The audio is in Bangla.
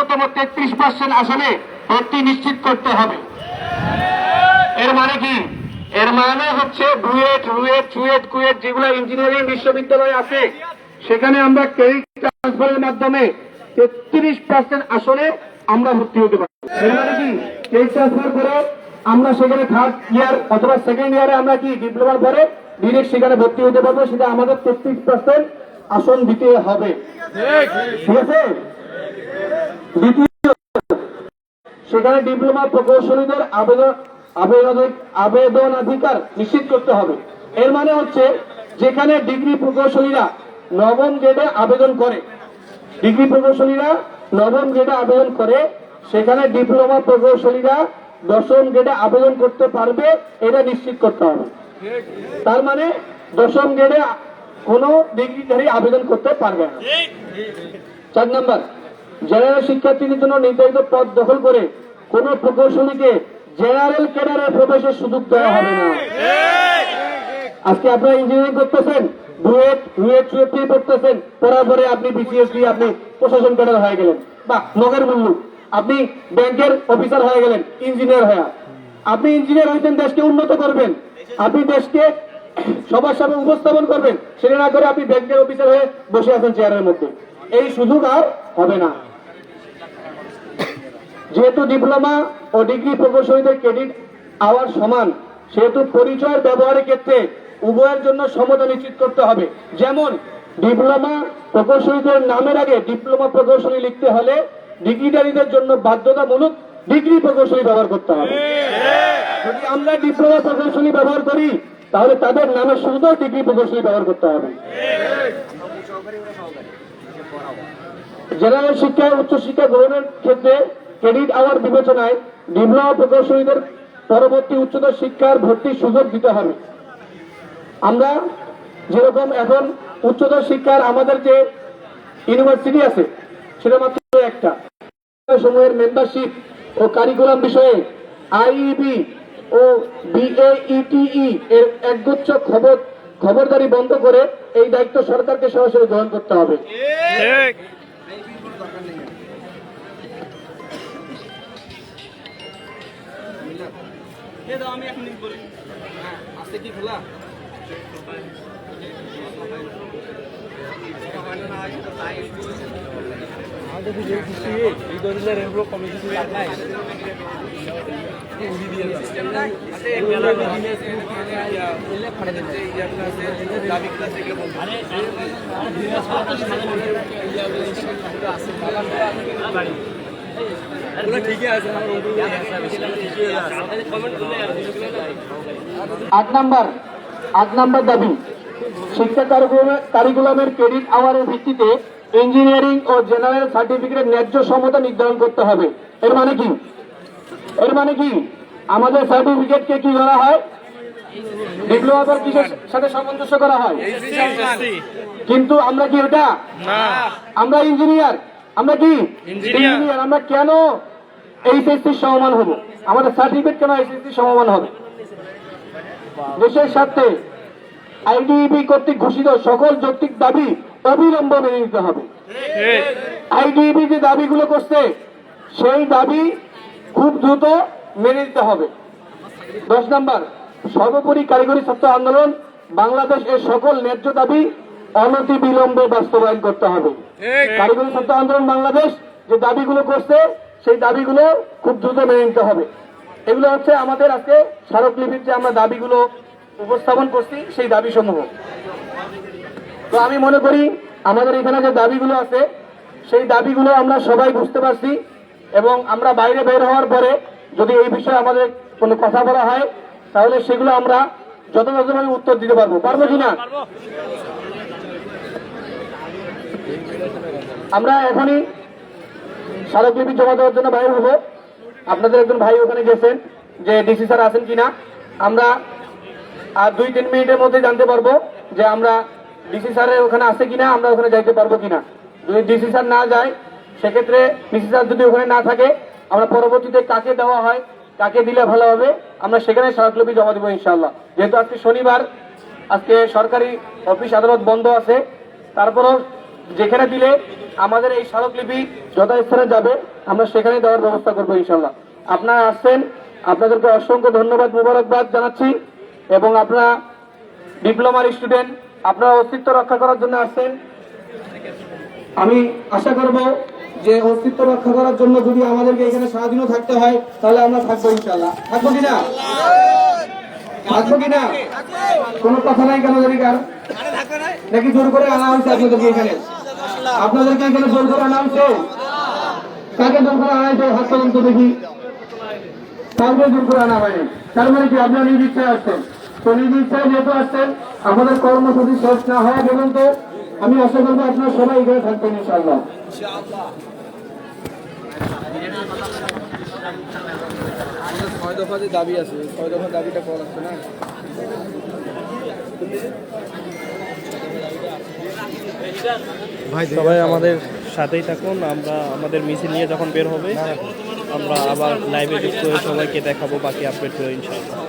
ন্যূনতম তেত্রিশ পার্সেন্ট আসনে ভর্তি নিশ্চিত করতে হবে। এর মানে কি? এর মানে হচ্ছে বুয়েট রুয়েট, চুয়েট, কুয়েট যেগুলো ইঞ্জিনিয়ারিং বিশ্ববিদ্যালয় আছে, সেখানে আমরা ক্রেডিট ট্রান্সফারের মাধ্যমে তেত্রিশ পার্সেন্ট আসনে আমরা ভর্তি হতে পারি এর মানে কি? ক্রেডিট ট্রান্সফার করে আমরা সেখানে থার্ড ইয়ার অথবা সেকেন্ড ইয়ারে আমরা কি ডিপ্লোমার পরে ডিরেক্ট সেখানে ভর্তি হতে পারব, সেটা আমাদের তেত্রিশ পার্সেন্ট আসন দিতে হবে। ঠিক আছে? সেখানে ডিপ্লোমা প্রকৌশলীদের আবেদন আবেদনাধিকার নিশ্চিত করতে হবে। এর মানে হচ্ছে যেখানে ডিগ্রি প্রকৌশলীরা নবম গ্রেডে আবেদন করে, ডিগ্রি প্রকৌশলীরা নবম গ্রেডে আবেদন করে, সেখানে ডিপ্লোমা প্রকৌশলীরা দশম গ্রেডে আবেদন করতে পারবে, এটা নিশ্চিত করতে হবে। তার মানে দশম গ্রেডে কোনো ডিগ্রিধারী আবেদন করতে পারবে না। চার নাম্বার জেনারেল শিক্ষার্থীদের জন্য নির্ধারিত পদ দখল করে কোন প্রকৌশলীকে জেনারেল ক্যাডারে প্রবেশের সুযোগ দেওয়া হবে না। আজকে আপনারা ইঞ্জিনিয়ারিং করতেছেন পরে আপনি বিসিএস আপনি প্রশাসন ক্যাডার হয়ে গেলেন। বা নগর আপনি ব্যাংকের অফিসার হয়ে গেলেন ইঞ্জিনিয়ার হয়ে। আপনি ইঞ্জিনিয়ার হইতেন, দেশকে উন্নত করবেন। আপনি দেশকে সবার সামনে উপস্থাপন করবেন। সেটা না করে আপনি ব্যাংকের অফিসার হয়ে বসে আছেন চেয়ারের মধ্যে। এই সুযোগ আর হবে না। যেহেতু ডিপ্লোমা ও ডিগ্রি প্রকৌশলীদের ক্রেডিট আওয়ার সমান, সেহেতু পরিচয় ব্যবহারের ক্ষেত্রে উভয়ের জন্য সমতা নিশ্চিত করতে হবে। যেমন ডিপ্লোমা প্রকৌশলীদের নামের আগে ডিপ্লোমা প্রকৌশলী লিখতে হলে ডিগ্রিধারীদের জন্য বাধ্যতামূলক ডিগ্রি প্রকৌশলী ব্যবহার করতে হবে। যদি আমরা ডিপ্লোমা প্রকৌশলী ব্যবহার করি, তাহলে তাদের নামের শুধু ডিগ্রি প্রকৌশলী ব্যবহার করতে হবে। জেনারেল শিক্ষা, উচ্চশিক্ষা গ্রহণের ক্ষেত্রে ক্রেডিট আওয়ার বিবেচনায় ডিপ্লোমা প্রকৌশলীদের পরবর্তী উচ্চতর শিক্ষার ভর্তির সুযোগ দিতে হবে। আমরা যেরকম এখন উচ্চতর শিক্ষার আমাদের যে ইউনিভার্সিটি আছে, সেটা মাত্র একটা। সময়ের মেম্বারশিপ ও কারিকুলাম বিষয়ে আইইবি ও বিএইটিই এর একগুচ্ছ খবর, খবরদারি বন্ধ করে এই দায়িত্ব সরকারকে সরাসরি গ্রহণ করতে হবে। বলি হ্যাঁ আজকে কি খোলা আমাদের যে খুশি এই ধরনের এগুলো কমিটি লাগাই ঠিকই আছে আট নাম্বার আট নাম্বার দাবি। শিক্ষা কারিকুলামের- ক্রেডিট আওয়ারের ভিত্তিতে ইঞ্জিনিয়ারিং ও জেনারেল সার্টিফিকেটের ন্যায্য সমতা নির্ধারণ করতে হবে। এর মানে কি? এর মানে কি? আমাদের সার্টিফিকেটকে কি করা হয়? ডিপ্লোমা পর কিসের সাথে সামঞ্জস্য করা হয়? কিন্তু আমরা কি ওটা? আমরা ইঞ্জিনিয়ার আমরা কি? ইঞ্জিনিয়ার আমরা কেন এইচএসসির সমমান হব? আমাদের সার্টিফিকেট কেন এইচএসসির সমমান হবে? দেশের স্বার্থে আইডিবি কর্তৃক ঘোষিত সকল যৌক্তিক দাবি অবিলম্ব মেনে নিতে হবে। আইডিবি যে দাবিগুলো করছে সেই দাবি খুব দ্রুত মেনে নিতে হবে। দশ নাম্বার সর্বোপরি কারিগরি ছাত্র আন্দোলন বাংলাদেশ এর সকল ন্যায্য দাবি অনতি বিলম্বে বাস্তবায়ন করতে হবে। কারিগরি ছাত্র আন্দোলন বাংলাদেশ যে দাবিগুলো করছে, সেই দাবিগুলো খুব দ্রুত মেনে নিতে হবে। এগুলো হচ্ছে আমাদের আজকে স্মারকলিপির যে আমরা দাবিগুলো উপস্থাপন করছি, সেই দাবি সমূহ তো আমি মনে করি আমাদের এখানে যে দাবিগুলো আছে, সেই দাবিগুলো আমরা সবাই বুঝতে পারছি এবং আমরা বাইরে বের হওয়ার পরে যদি এই বিষয়ে আমাদের কোনো কথা বলা হয়, তাহলে সেগুলো আমরা যথাযথভাবে উত্তর দিতে পারব। পারব কিনা আমরা এখনই স্মারকলিপি জমা দেওয়ার জন্য বাইরে হব। আপনাদের একজন ভাই ওখানে গেছেন যে ডিসি স্যার আছেন কিনা। আমরা আর দুই, তিন মিনিটের মধ্যে জানতে পারব যে আমরা ডিসি স্যারের ওখানে আছে কিনা, আমরা ওখানে যাইতে পারব কিনা। যদি ডিসি স্যার না যায়, সেক্ষেত্রে ডিসি স্যার যদি ওখানে না থাকে, আমরা পরবর্তীতে কাকে দেওয়া হয়, কাকে দিলে ভালো হবে, আমরা সেখানে স্মারকলিপি জমা দেবো ইনশাল্লাহ যেহেতু আজকে শনিবার, আজকে সরকারি অফিস আদালত বন্ধ আছে, তারপরও যেখানে দিলে আমাদের এই স্মারকলিপি যথাস্থানে যাবে, আমরা সেখানে দেওয়ার ব্যবস্থা করব ইনশাল্লাহ আপনারা আসছেন, আপনাদেরকে অসংখ্য ধন্যবাদ, মুবারকবাদ জানাচ্ছি এবং আপনারা ডিপ্লোমার স্টুডেন্ট, আপনারা অস্তিত্ব রক্ষা করার জন্য আসছেন। আমি আশা করব যে অস্তিত্ব রক্ষা করার জন্য যদি আমাদেরকে এখানে সারাদিনও থাকতে হয়, তাহলে আমরা থাকব ইনশাল্লাহ থাকব কিনা থাকব কিনা কোনো কথা নাই কেন যদি নাকি জোর করে আনা হয়েছে আপনাদেরকে এখানে? আপনাদেরকে এখানে জোর করে আনা কাকে জোর করে আনা হয়েছে হাত দেখি। কাউকে জোর করে আনা হয়নি। তার মানে কি আপনার নিজ ইচ্ছায় আসছেন? তো নিজ ইচ্ছায় যেহেতু আসছেন আমাদের কর্মসূচি শেষ না হওয়া পর্যন্ত আমি আশা করব আপনার সবাই এখানে থাকবেন ইনশাআল্লাহ। ছয় দাবি আছে, ছয় দফা দাবিটা করা লাগছে না? সবাই আমাদের সাথেই থাকুন আমরা আমাদের মিছিল নিয়ে যখন বের হবে আমরা আবার লাইভে যুক্ত হয়ে সবাইকে দেখাবো বাকি আপডেট ইনশাআল্লাহ।